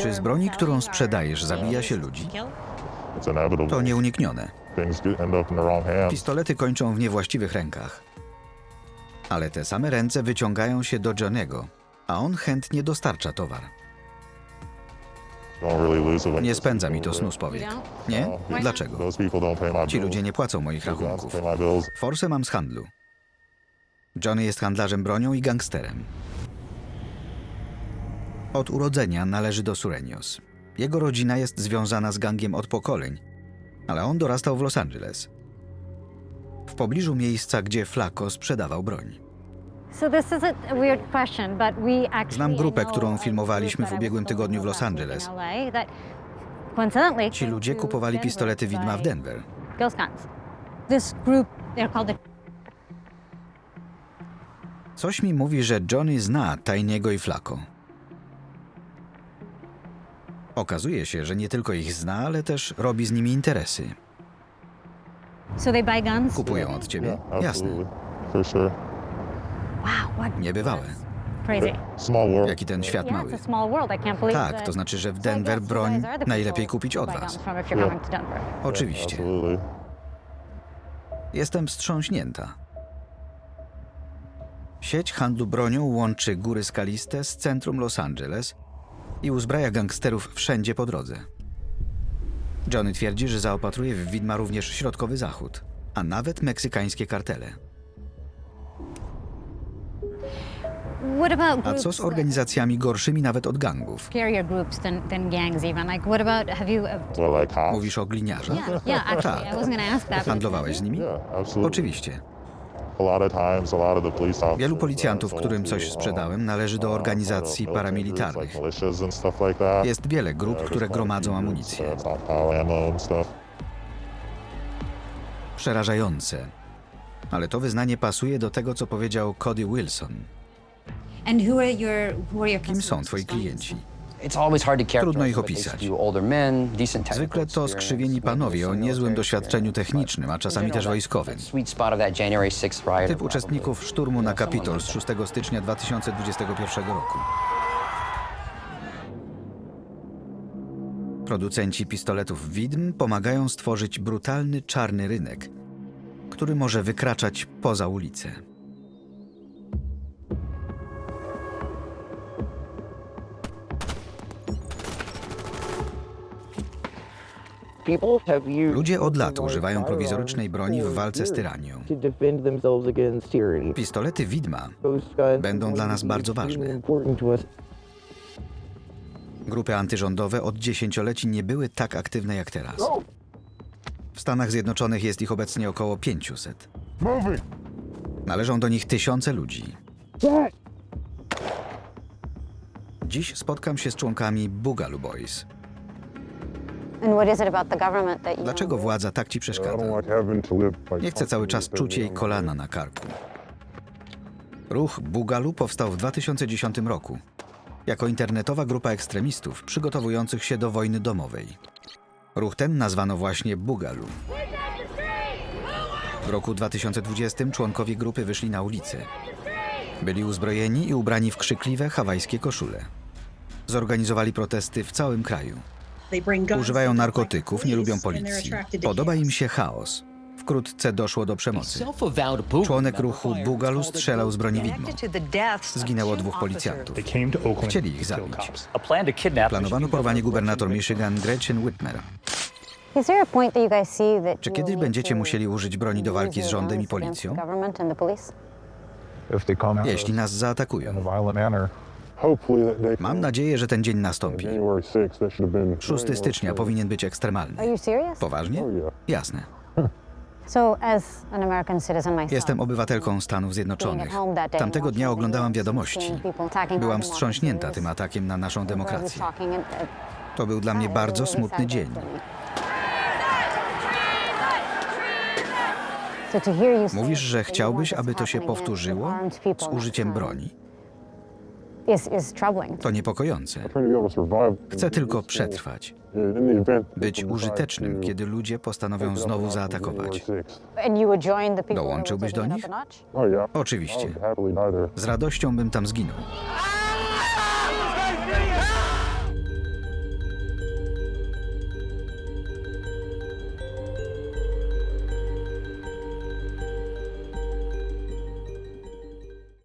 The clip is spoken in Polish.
Czy z broni, którą sprzedajesz, zabija się ludzi? To nieuniknione. Things get, end up in the wrong hands. Pistolety kończą w niewłaściwych rękach. Ale te same ręce wyciągają się do Johnego, a on chętnie dostarcza towar. Don't really lose it when Nie spędza mi to snu z powiek. Nie? Dlaczego? Pay my Ci ludzie nie płacą moich rachunków. Forsę mam z handlu. Johnny jest handlarzem bronią i gangsterem. Od urodzenia należy do Surenios. Jego rodzina jest związana z gangiem od pokoleń, ale on dorastał w Los Angeles. W pobliżu miejsca, gdzie Flaco sprzedawał broń. Znam grupę, którą filmowaliśmy w ubiegłym tygodniu w Los Angeles. Ci ludzie kupowali pistolety widma w Denver. Coś mi mówi, że Johnny zna Tajniego i Flaco. Okazuje się, że nie tylko ich zna, ale też robi z nimi interesy. Kupują od ciebie? Yeah, Jasne. absolutely. For sure. Niebywałe. Small world. Jaki ten świat mały. Tak, to znaczy, że w Denver broń najlepiej kupić od was. Oczywiście. Absolutely. Jestem wstrząśnięta. Sieć handlu bronią łączy góry skaliste z centrum Los Angeles i uzbraja gangsterów wszędzie po drodze. Johnny twierdzi, że zaopatruje w widma również środkowy zachód, a nawet meksykańskie kartele. A co z organizacjami gorszymi nawet od gangów? Uh? Mówisz o gliniarzach? Tak. Handlowałeś z nimi? Oczywiście. Wielu policjantów, którym coś uh, sprzedałem, należy do uh, organizacji paramilitarnych. Jest wiele grup, które gromadzą amunicję. Przerażające. Ale to wyznanie pasuje do tego, co powiedział Cody Wilson. Kim są twoi klienci? Trudno ich opisać. Zwykle to skrzywieni panowie o niezłym doświadczeniu technicznym, a czasami też wojskowym. Typ uczestników szturmu na Kapitol z 6 stycznia 2021 roku. Producenci pistoletów widm pomagają stworzyć brutalny czarny rynek, który może wykraczać poza ulicę. Ludzie od lat używają prowizorycznej broni w walce z tyranią. Pistolety widma Będą dla nas bardzo ważne. Grupy antyrządowe od dziesięcioleci nie były tak aktywne jak teraz. W Stanach Zjednoczonych jest ich obecnie około 500. Należą do nich tysiące ludzi. Dziś spotkam się z członkami Boogaloo Boys. Dlaczego władza tak ci przeszkadza? Nie chcę cały czas czuć jej kolana na karku. Ruch Bugalu powstał w 2010 roku jako internetowa grupa ekstremistów przygotowujących się do wojny domowej. Ruch ten nazwano właśnie Bugalu. W roku 2020 członkowie grupy wyszli na ulicę. Byli uzbrojeni i ubrani w krzykliwe hawajskie koszule. Zorganizowali protesty w całym kraju. Używają narkotyków, nie lubią policji. Podoba im się chaos. Wkrótce doszło do przemocy. Członek ruchu Bugalu strzelał z broni widmo. Zginęło dwóch policjantów. Chcieli ich zabić. Planowano porwanie gubernator Michigan Gretchen Whitmer. Czy kiedyś będziecie musieli użyć broni do walki z rządem i policją? Jeśli nas zaatakują. Mam nadzieję, że ten dzień nastąpi. January 6th, that should have been 6 stycznia powinien być ekstremalny. Poważnie? Oh. Jasne. Jestem obywatelką Stanów Zjednoczonych. Tamtego dnia oglądałam wiadomości. Byłam wstrząśnięta tym atakiem na naszą demokrację. To był dla mnie bardzo smutny dzień. Mówisz, że chciałbyś, aby to się powtórzyło z użyciem broni? To niepokojące. Trying to be able to survive. Chcę tylko przetrwać, być użytecznym, kiedy ludzie postanowią znowu zaatakować. January 6th. Dołączyłbyś do nich? Oh. Oczywiście. Z radością bym tam zginął.